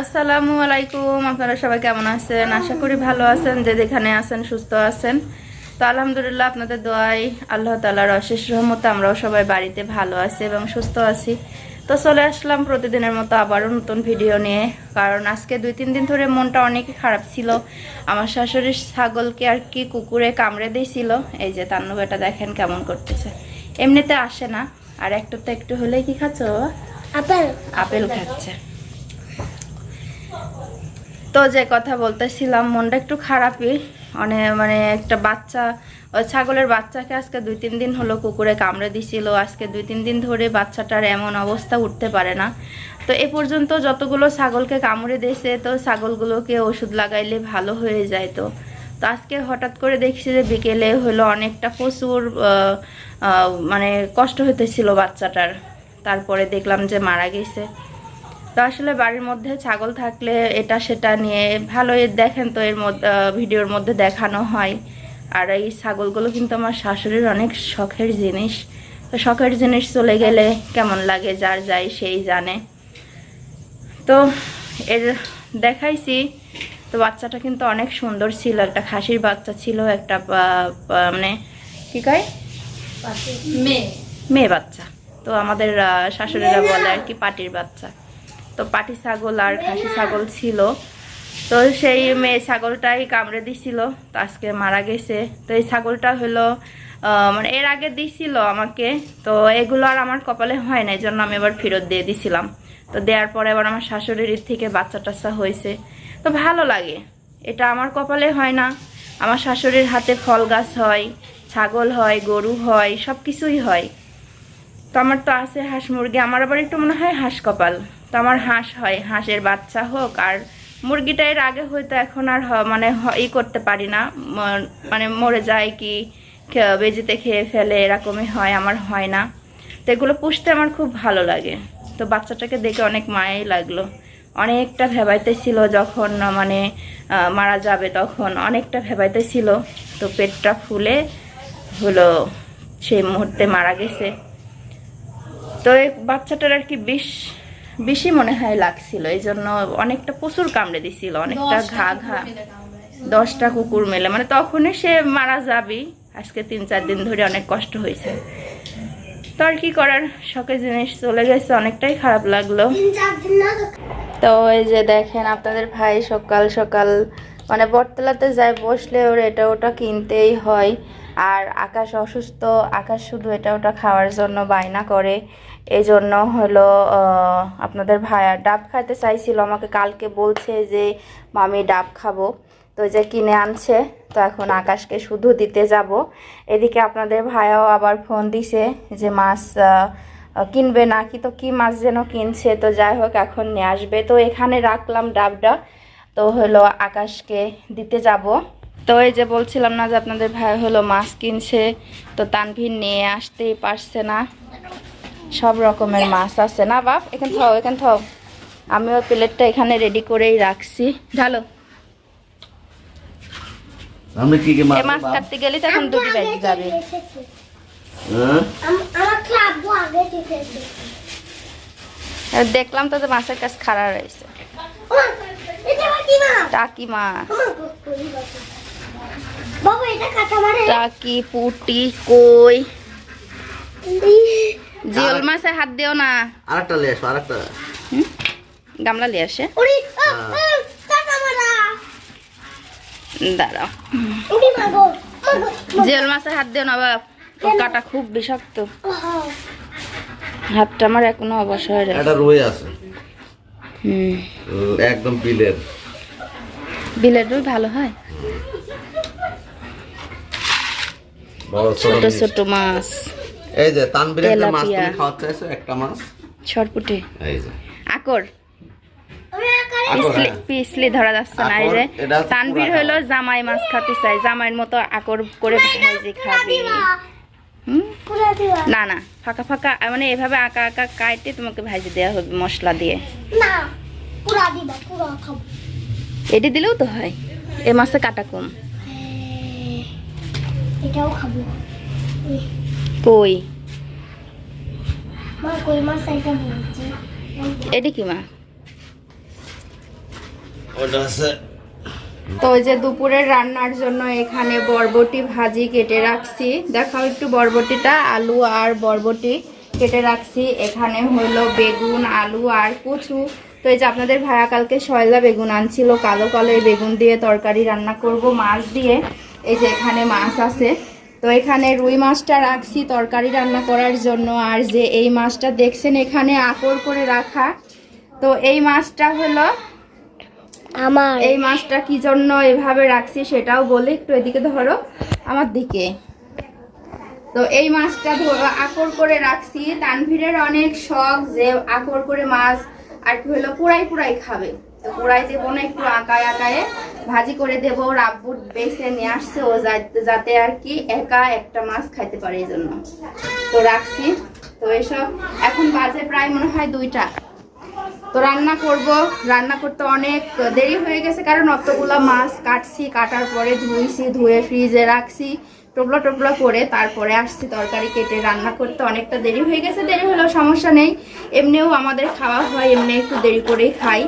আসসালামু আলাইকুম আপনারা সবাই কেমন আছেন? আশা করি ভালো আছেন যে যেখানে আছেন সুস্থ আছেন। তো আলহামদুলিল্লাহ আপনাদের দোয়াই আল্লাহ তালার অশেষ রহমতে আমরাও সবাই বাড়িতে ভালো আছি এবং সুস্থ আছি। তো চলে আসলাম প্রতিদিনের মতো আবারও নতুন ভিডিও নিয়ে কারণ আজকে দুই তিন দিন ধরে মনটা অনেক খারাপ ছিল। আমার শাশুড়ির ছাগলকে আর কি কুকুরে কামড়ে দিয়েছিল এই যে তান্নু বেটা দেখেন কেমন করতেছে। এমনিতে আসে না আর একটু তো একটু হলেই কি খাচ্ছ আপেল। আপেল খাচ্ছে। তো যে কথা বলতেছিলাম, মনটা একটু খারাপই। অনেক মানে একটা বাচ্চা ওই ছাগলের বাচ্চাকে আজকে দুই, তিন দিন হলো কুকুরে কামড়ে দিছিল। আজকে দুই, তিন দিন ধরে বাচ্চাটার এমন অবস্থা উঠতে পারে না। তো এ পর্যন্ত যতগুলো ছাগলকে কামড়ে দিয়েছে, তো ছাগলগুলোকে ওষুধ লাগাইলে ভালো হয়ে যায় তো। তো আজকে হঠাৎ করে দেখছি যে বিকেলে হলো অনেকটা প্রচুর মানে কষ্ট হইতেছিল বাচ্চাটার। তারপরে দেখলাম যে মারা গেছে। তো আসলে বাড়ির মধ্যে ছাগল থাকলে এটা সেটা নিয়ে ভালোই দেখেন তো এর মধ্যে ভিডিওর মধ্যে দেখানো হয়। আর এই ছাগলগুলো কিন্তু আমার শাশুড়ির অনেক শখের জিনিস। তো শখের জিনিস চলে গেলে কেমন লাগে যার যাই সেই জানে। তো এর দেখাইছি তো বাচ্চাটা কিন্তু অনেক সুন্দর ছিল। একটা খাসির বাচ্চা ছিল একটা মানে কি কয়? মেয়ে। মেয়ে বাচ্চা। তো আমাদের শাশুড়িরা বলে আর কি পাটির বাচ্চা। তো পাটি ছাগল আর খাসি ছাগল ছিল। তো সেই মেয়ে ছাগলটাই কামড়ে দিছিল, তো আজকে মারা গেছে। তো এই ছাগলটা হলো মানে এর আগে দিছিল আমাকে, তো এগুলো আর আমার কপালে হয় না এই জন্য আমি এবার ফেরত দিয়ে দিছিলাম। তো দেওয়ার পরে এবার আমার শাশুড়ির থেকে বাচ্চা টাচ্চা হয়েছে। তো ভালো লাগে, এটা আমার কপালে হয় না। আমার শাশুড়ির হাতে ফল গাছ হয়, ছাগল হয়, গরু হয় সব কিছুই হয়। তো আমার তো আছে হাঁস মুরগি, আমার আবার একটু মনে হয় হাঁস কপাল। তো আমার হাঁস হয়, হাঁসের বাচ্চা হোক, আর মুরগিটা এর আগে হয়তো এখন আর মানে ই করতে পারি না মানে মরে যায় কি বেজিতে খেয়ে ফেলে, এরকমই হয়, আমার হয় না। তো এগুলো পুষতে আমার খুব ভালো লাগে। তো বাচ্চাটাকে দেখে অনেক মায়াই লাগল। অনেকটা ভেবাইতে ছিল যখন মানে মারা যাবে তখন, অনেকটা ভেবাইতে ছিল তো পেটটা ফুলে হলো, সেই মুহূর্তে মারা গেছে। তো এই বাচ্চাটার আর কি বিষ বেশি মনে হয় লাগছিল এই জন্য অনেকটা প্রচুর কামড়ে দিছিল অনেকটা ঘা ঘা। দশটা কুকুর মেলে মানে তখনই সে মারা যাবি আজকে তিন চার দিন ধরে অনেক কষ্ট হয়েছে। তো আর কি করার শখের জিনিস চলে গেছে অনেকটাই খারাপ লাগল। তো এই যে দেখেন আপনাদের ভাই সকাল সকাল মানে বটতলাতে যায় বসলে ওর এটা ওটা কিনতেই হয়। আর আকাশ অসুস্থ, আকাশ শুধু এটা ওটা খাওয়ার জন্য বায়না করে। এই জন্য হলো আপনাদের ভাইয়া ডাব খাইতে চাইছিল, আমাকে কালকে বলছে যে, মামি ডাব খাব। তো যে কিনে আনছে, তো এখন আকাশকে শুধু দিতে যাব। এদিকে আপনাদের ভাইয়াও আবার ফোন দিছে যে, মাছ কিনবে নাকি? তো কি মাছ যেন কিনছে, তো যাই হোক, এখন নিয়ে আসবে। তো এখানে রাখলাম ডাবটা। তো হলো আকাশকে দিতে যাব। তো এই যে বলছিলাম না যে আপনাদের ভাই হলো মাছ কিনছে তো তানভীর নিয়ে আসতেই পারছে না। সব রকমের মাছ আছে। না বাপ এখানে থাও এখানে থাও। আমি ওই প্লেটটা এখানে রেডি করেই রাখছি। ঢালো। আমরা কি কি মাছ মাছ কাটতে গেলে তো এখন দুটি বেজে যাবে। হ্যাঁ? দেখলাম তো যে মাছের কাছে খাড়া রয়েছে। টাকি বাবা। বাবা এটা টাকি পুটি কই? জিওল মাছে হাত দিও না। আরেকটা লে আসো আরেকটা। গামলা লিয়ে আসে। আ, দাঁড়াও। উড়ি মাগো মাগো জিওল মাছে হাত দিও না বাপ ওর কাটা খুব বিষাক্ত। হাতটা আমার এখনও অবসর হয়ে একটা রয়ে আছে। হুম। একদম বিলের বিলের রুই ভালো হয়। ছোট ছোট মাছ। এই যে তানবির একটা মাছ তুমি খাওয়াতে একটা মাছ। ছটপুটি এই যে। আকর। আমি আকারে আকর, পিছলি হ্যাঁ। পিছলি ধরা যাচ্ছে না এই যে। জামাই মাছ খাতে চাই। জামাইয়ের মতো আকর করে ভেজে খাবে। হুম? পুরা দিবা। না না। ফাঁকা ফাঁকা মানে এভাবে আঁকা আঁকা কাটে তোমাকে ভাজি দেওয়া হবে মশলা দিয়ে। না। পুরা দিবা পুরা খাব। এটি দিলেও তো হয়। এ মাছে কাটা কম। হ্যাঁ, এটাও খাব। কই? মা কই মাছ এটা বলছে এটি কি মা? ওটা আছে। তো ওই যে দুপুরের রান্নার জন্য এখানে বরবটি ভাজি কেটে রাখছি। দেখাও একটু বরবটিটা আলু আর বরবটি কেটে রাখছি। এখানে হলো বেগুন আলু আর কচু। তো এই যে আপনাদের ভাইয়া কালকে শয়লা বেগুন আনছিল কালো কালো এই বেগুন দিয়ে তরকারি রান্না করব মাছ দিয়ে। এই যে এখানে মাছ আছে। তো এখানে রুই মাছটা রাখছি তরকারি রান্না করার জন্য। আর যে এই মাছটা দেখছেন এখানে আকর করে রাখা। তো এই মাছটা হলো আমার। এই মাছটা কি জন্য এভাবে রাখছি সেটাও বলে একটু এদিকে ধরো আমার দিকে। তো এই মাছটা ধরো আকর করে রাখছি। তানভীরের অনেক শখ যে আকর করে মাছ আর কি হলো, পুরাই পুরাই খাবে। তো পুরাই দেবো না একটু আঁকায় আঁকায় ভাজি করে দেবো। আব্বু বেছে নিয়ে আসছে, ও যাতে আর কি একা একটা মাছ খাইতে পারে এই জন্য। তো রাখছি। তো এসব এখন বাজে প্রায় মনে হয় দুইটা। তো রান্না করব। রান্না করতে অনেক দেরি হয়ে গেছে, কারণ অতগুলো মাছ কাটছি, কাটার পরে ধুইছি, ধুয়ে ফ্রিজে রাখছি। টোপলা টোপলা করে তারপরে আসছি তরকারি কেটে, রান্না করতে অনেকটা দেরি হয়ে গেছে, দেরি হলেও সমস্যা নেই। এমনিও আমাদের খাওয়া হয়, এমনি একটু দেরি করেই খাই।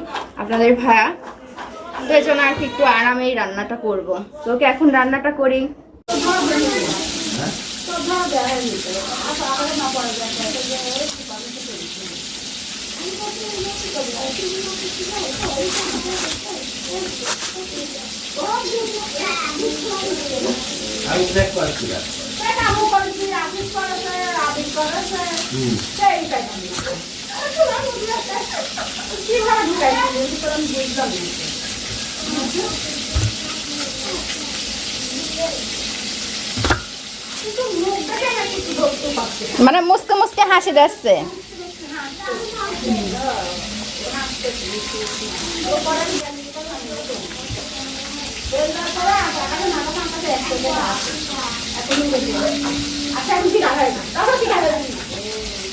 আপনাদের ভায়া তো এই জন্য আর কি একটু আরামেই রান্নাটা করব। তো ওকে এখন রান্নাটা করি। না মানে মুসকে মুসকে হাসি দিচ্ছে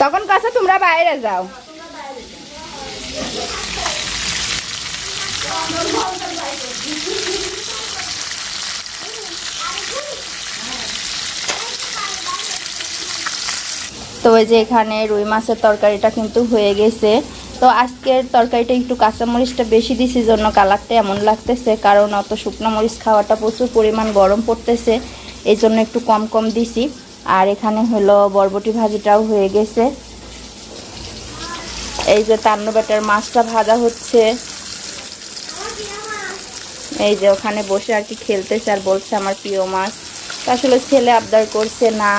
তখন কাছে তোমরা বাইরে যাও। তো ওই যে এখানে রুই মাছের তরকারিটা কিন্তু হয়ে গেছে। তো আজকের তরকারিটা একটু কাঁচামরিচটা বেশি দিছি, জন্য কালারটা এমন লাগতেছে, কারণ অত শুকনো মরিচ খাওয়াটা প্রচুর পরিমাণ গরম পড়তেছে, এই জন্য একটু কম কম দিছি। আর এখানে হলো বরবটি ভাজিটাও হয়ে গেছে। এই যে তান্ন বেটার মাছটা ভাজা হচ্ছে। এই যে ওখানে বসে আর কি খেলতেছে আর বলছে আমার প্রিয় মাছ। আসলে ছেলে আবদার করছে না,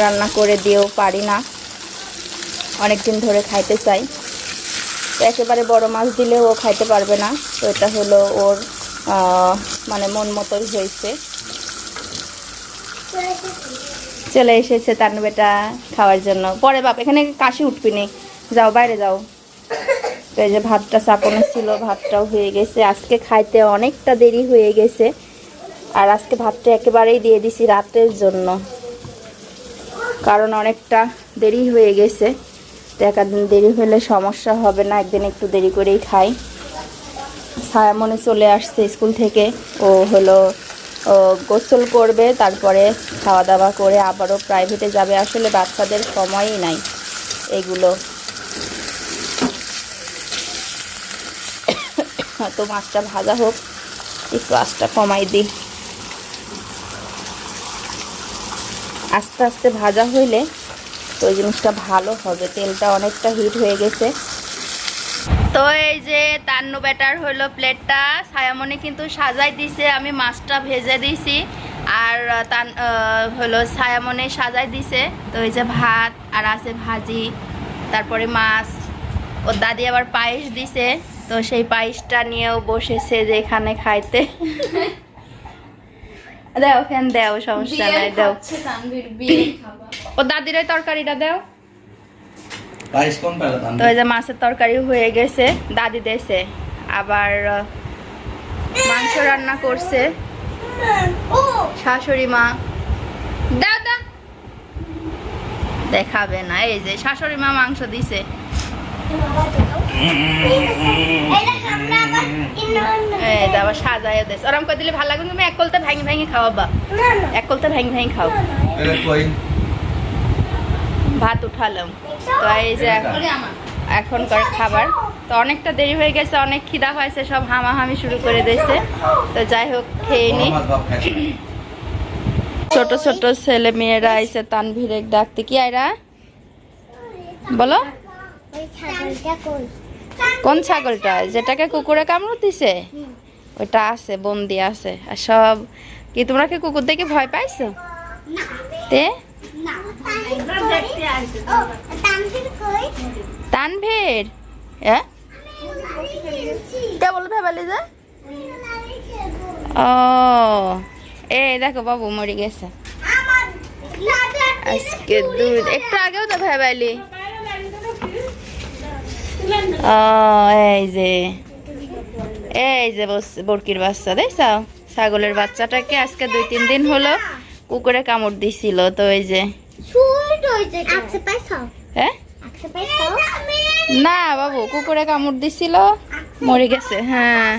রান্না করে দিয়েও পারি না। অনেক দিন ধরে খাইতে চাই। একেবারে বড় মাছ দিলে ও খাইতে পারবে না। তো এটা হলো ওর মানে মন মতোই হয়েছে। চলে এসেছে তার বেটা খাওয়ার জন্য। পরে বাপ, এখানে কাশি উঠবি নি। যাও, বাইরে যাও। তো এই যে ভাতটা চাপানো ছিল, ভাতটাও হয়ে গেছে। আজকে খাইতে অনেকটা দেরি হয়ে গেছে। আর আজকে ভাতটা একেবারেই দিয়ে দিছি রাতের জন্য। কারণ অনেকটা দেরি হয়ে গেছে। একদিন দেরি হলে সমস্যা হবে না, একদিন একটু দেরি করেই খাই। ছায়ামনে চলে আসছে স্কুল থেকে, ও হলো গোসল করবে, তারপরে খাওয়া দাওয়া করে আবারও প্রাইভেটে যাবে। আসলে বাচ্চাদের সময়ই নাই এগুলো। তো মাছটা ভাজা হোক, একটু আঁচটা কমাই দিই। আস্তে আস্তে ভাজা হইলে তো ওই জিনিসটা ভালো হবে তেলটা অনেকটা হিট হয়ে গেছে। তো এই যে তান্ন ব্যাটার হলো প্লেটটা ছায়ামনে কিন্তু সাজাই দিছে আমি মাছটা ভেজে দিছি আর তান হলো ছায়ামনে সাজাই দিছে। তো এই যে ভাত আর আছে ভাজি তারপরে মাছ ওর দাদি আবার পায়েস দিছে তো সেই পায়েসটা নিয়েও বসেছে যে এখানে খাইতে। দাও ফ্যান দাও সমস্যা নাই দাও। ও দাদির ওই তরকারিটা দাও। তো এই যে মাছের তরকারি হয়ে গেছে দাদি দেছে। আবার মাংস রান্না করছে। শাশুড়ি মা। দাও দাও। দেখাবে না এই যে শাশুড়ি মা মাংস দিছে। আবার সাজায় দেশ ওরম করে দিলে ভালো লাগবে তুমি? এক কলতে ভাঙি ভেঙে খাওয়াবা। এক কলতে ভেঙে ভেঙে খাও। ভাত উঠালাম। তো এই যে এখন এখনকার খাবার। তো অনেকটা দেরি হয়ে গেছে, অনেক খিদা হয়েছে সব হামাহামি শুরু করে দিয়েছে। তো যাই হোক, খেয়ে নি। ছোট ছোট ছেলে মেয়েরা আইসে তানভীরে ডাকতে। কি আয়রা বলো। কোন ছাগলটা? যেটাকে কুকুরে কামড় দিছে? ওইটা আছে, বন্দি আছে। আর সব কি তোমরা কি কুকুর দেখে ভয় পাইছো? তে? তানভীর হ্যাঁ কে বলো ভেবালি যে? ও এই দেখো বাবু মরে গেছে। আজকে দুই একটু আগেও তো ভেবালি। ও এই যে। এই যে বস- বরকির বাচ্চা দেখছ? ছাগলের বাচ্চাটাকে আজকে দুই তিন দিন হলো কুকুরে কামড় দিছিল তো এই যে। সুইট হইছে আচ্ছা পাইছো? হ্যাঁ? আচ্ছা না বাবু কুকুরে কামড় দিছিল মরে গেছে হ্যাঁ।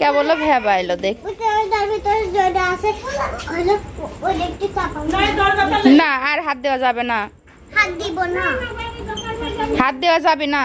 কেবল ভেবাইলো দেখ। ওই না আর হাত দেওয়া যাবে না। হাত দিব না। হাত দেওয়া যাবে না।